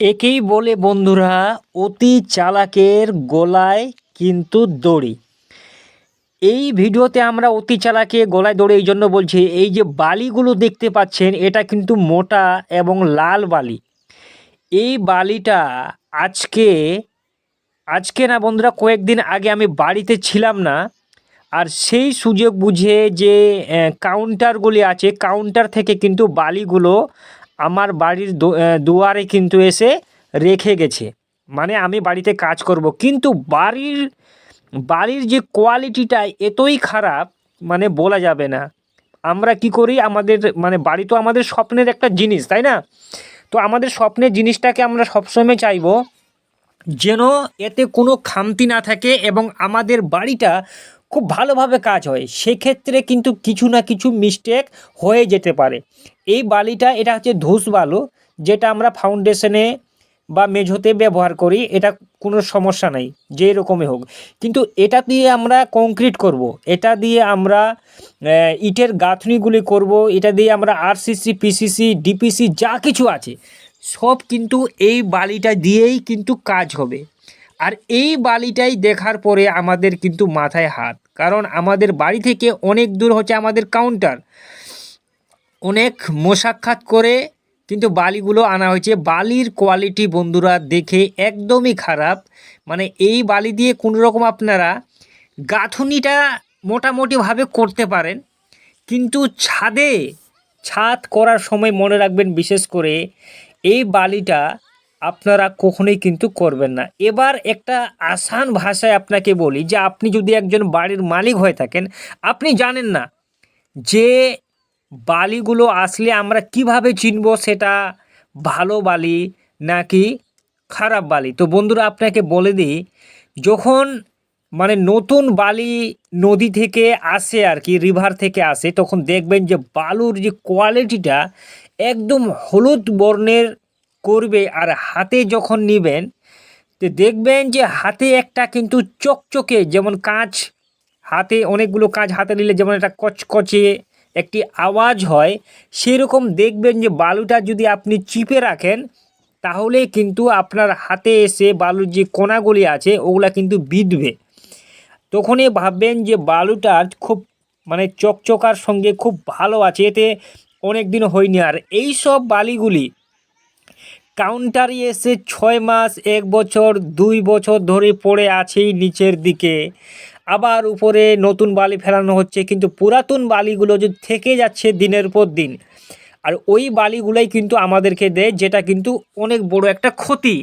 একেই বলে, বন্ধুরা, অতি চালাকের গলায় কিন্তু দড়ি। এই ভিডিওতে আমরা অতি চালাকে গলায় দড়ি এই জন্য বলছি, এই যে বালিগুলো দেখতে পাচ্ছেন, এটা কিন্তু মোটা এবং লাল বালি। এই বালিটা আজকে আজকে না বন্ধুরা, কয়েকদিন আগে আমি বাড়িতে ছিলাম না, আর সেই সুযোগ বুঝে যে কাউন্টারগুলি আছে কাউন্টার থেকে কিন্তু বালিগুলো আমার বাড়ির দুয়ারে কিন্তু এসে রেখে গেছে। মানে আমি বাড়িতে কাজ করব। কিন্তু বাড়ির বাড়ির যে কোয়ালিটিটা এতই খারাপ মানে বলা যাবে না। আমরা কি করি? আমাদের মানে বাড়ি তো আমাদের স্বপ্নের একটা জিনিস, তাই না? তো আমাদের স্বপ্নের জিনিসটাকে আমরা সবসময় চাইব যেন এতে কোনো খামতি না থাকে এবং আমাদের বাড়িটা খুব ভালোভাবে কাজ হয়। সেক্ষেত্রে কিন্তু কিছু না কিছু মিস্টেক হয়ে যেতে পারে। এই বালিটা, এটা হচ্ছে ধূস বালু, যেটা আমরা ফাউন্ডেশনে বা মেঝোতে ব্যবহার করি, এটা কোনো সমস্যা নাই, যে রকমই হোক। কিন্তু এটা দিয়ে আমরা কংক্রিট করব। এটা দিয়ে আমরা ইটের গাঁথনিগুলি করব, এটা দিয়ে আমরা আরসিসি পিসিসি ডিপিসি যা কিছু আছে, সব কিন্তু এই বালিটা দিয়েই কিন্তু কাজ হবে। আর এই বালিটাই দেখার পরে আমাদের কিন্তু মাথায় হাত। কারণ আমাদের বাড়ি থেকে অনেক দূর হচ্ছে আমাদের কাউন্টার অনেক মোসাক্ষাৎ করে কিন্তু বালিগুলো আনা হয়েছে। বালির কোয়ালিটি বন্ধুরা দেখে একদমই খারাপ। মানে এই বালি দিয়ে কোনো রকম আপনারা গাঁথুনিটা মোটামুটিভাবে করতে পারেন। কিন্তু ছাদে ছাদ করার সময় মনে রাখবেন বিশেষ করে এই বালিটা আপনারা কখনোই কিন্তু করবেন না। এবার একটা আসান ভাষায় আপনাকে বলি যে, আপনি যদি একজন বাড়ির মালিক হয়ে থাকেন, আপনি জানেন না যে বালিগুলো আসলে আমরা কীভাবে চিনব, সেটা ভালো বালি নাকি খারাপ বালি? তো বন্ধুরা, আপনাকে বলে দিই, যখন মানে নতুন বালি নদী থেকে আসে আর কি রিভার থেকে আসে, তখন দেখবেন যে, বালুর যে কোয়ালিটিটা একদম হলুদ বর্ণের করবে আর হাতে যখন নেবেন, তো দেখবেন যে হাতে একটা কিন্তু চকচকে যেমন কাঁচ, হাতে অনেকগুলো কাজ হাতে নিলে যেমন একটা কচকচে একটি আওয়াজ হয়, সেরকম দেখবেন যে বালুটা যদি আপনি চিপে রাখেন, তাহলে কিন্তু আপনার হাতে এসে বালুর যে কোনাগুলি আছে, ওগুলা কিন্তু বিঁধবে। তখনই ভাববেন যে বালুটা খুব মানে চকচকার সঙ্গে খুব ভালো আছে, এতে অনেক দিন হয়নি। আর এই সব বালিগুলি কাউন্টারে এসে ছয় মাস, এক বছর, দুই বছর ধরে পড়ে আছেই নিচের দিকে। আবার উপরে নতুন বালি ফেলানো হচ্ছে, কিন্তু পুরাতন বালিগুলো যে থেকে যাচ্ছে দিনের পর দিন। আর ওই বালিগুলোই কিন্তু আমাদেরকে দেয়, যেটা কিন্তু অনেক বড় একটা ক্ষতি।